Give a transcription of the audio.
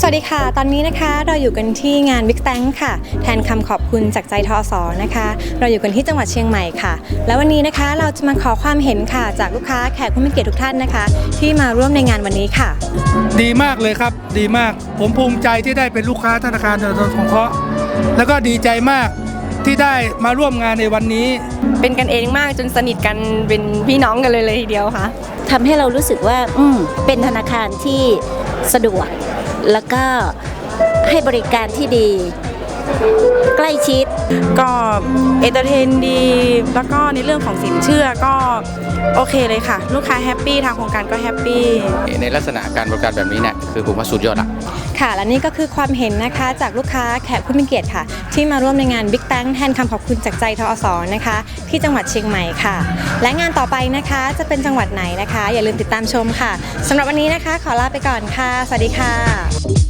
สวัสดีค่ะ ตอนนี้นะคะเราอยู่กันที่งาน Big Thank ค่ะ แทนคำขอบคุณจากใจทอสอนะคะ เราอยู่กันที่จังหวัดเชียงใหม่ค่ะ แล้ววันนี้นะคะเราจะมาขอความเห็นค่ะ จากลูกค้าแขกผู้มีเกียรติทุกท่านนะคะ ที่มาร่วมในงานวันนี้ค่ะ ดีมากเลยครับ ดีมาก ผมภูมิใจที่ได้เป็นลูกค้าธนาคารธนาคารสงเคราะห์แล้วก็ดีใจมาก ที่ได้มาร่วมงานในวันนี้ เป็นกันเองมากจนสนิทกันเป็นพี่น้องกันเลยเลยทีเดียวค่ะทำให้เรารู้สึกว่าอืมเป็นธนาคารที่สะดวก แล้วก็ให้บริการที่ดี ใกล้ชิด ก็เอนเตอร์เทนดี แล้วก็ในเรื่องของสินเชื่อก็โอเคเลยค่ะ ลูกค้าแฮปปี้ทางโครงการก็แฮปปี้ ในลักษณะการบริการแบบนี้เนี่ยคือผมว่าสุดยอดละ ค่ะ และนี่ก็คือความเห็นนะคะจากลูกค้าแขกผู้มีเกียรติค่ะ ที่มาร่วมในงาน Big Thank แทนคำขอบคุณจากใจทอสอนะคะ ที่จังหวัดเชียงใหม่ค่ะ และงานต่อไปนะคะจะเป็นจังหวัดไหนนะคะ อย่าลืมติดตามชมค่ะสำหรับวันนี้นะคะ ขอลาไปก่อนค่ะ สวัสดีค่ะ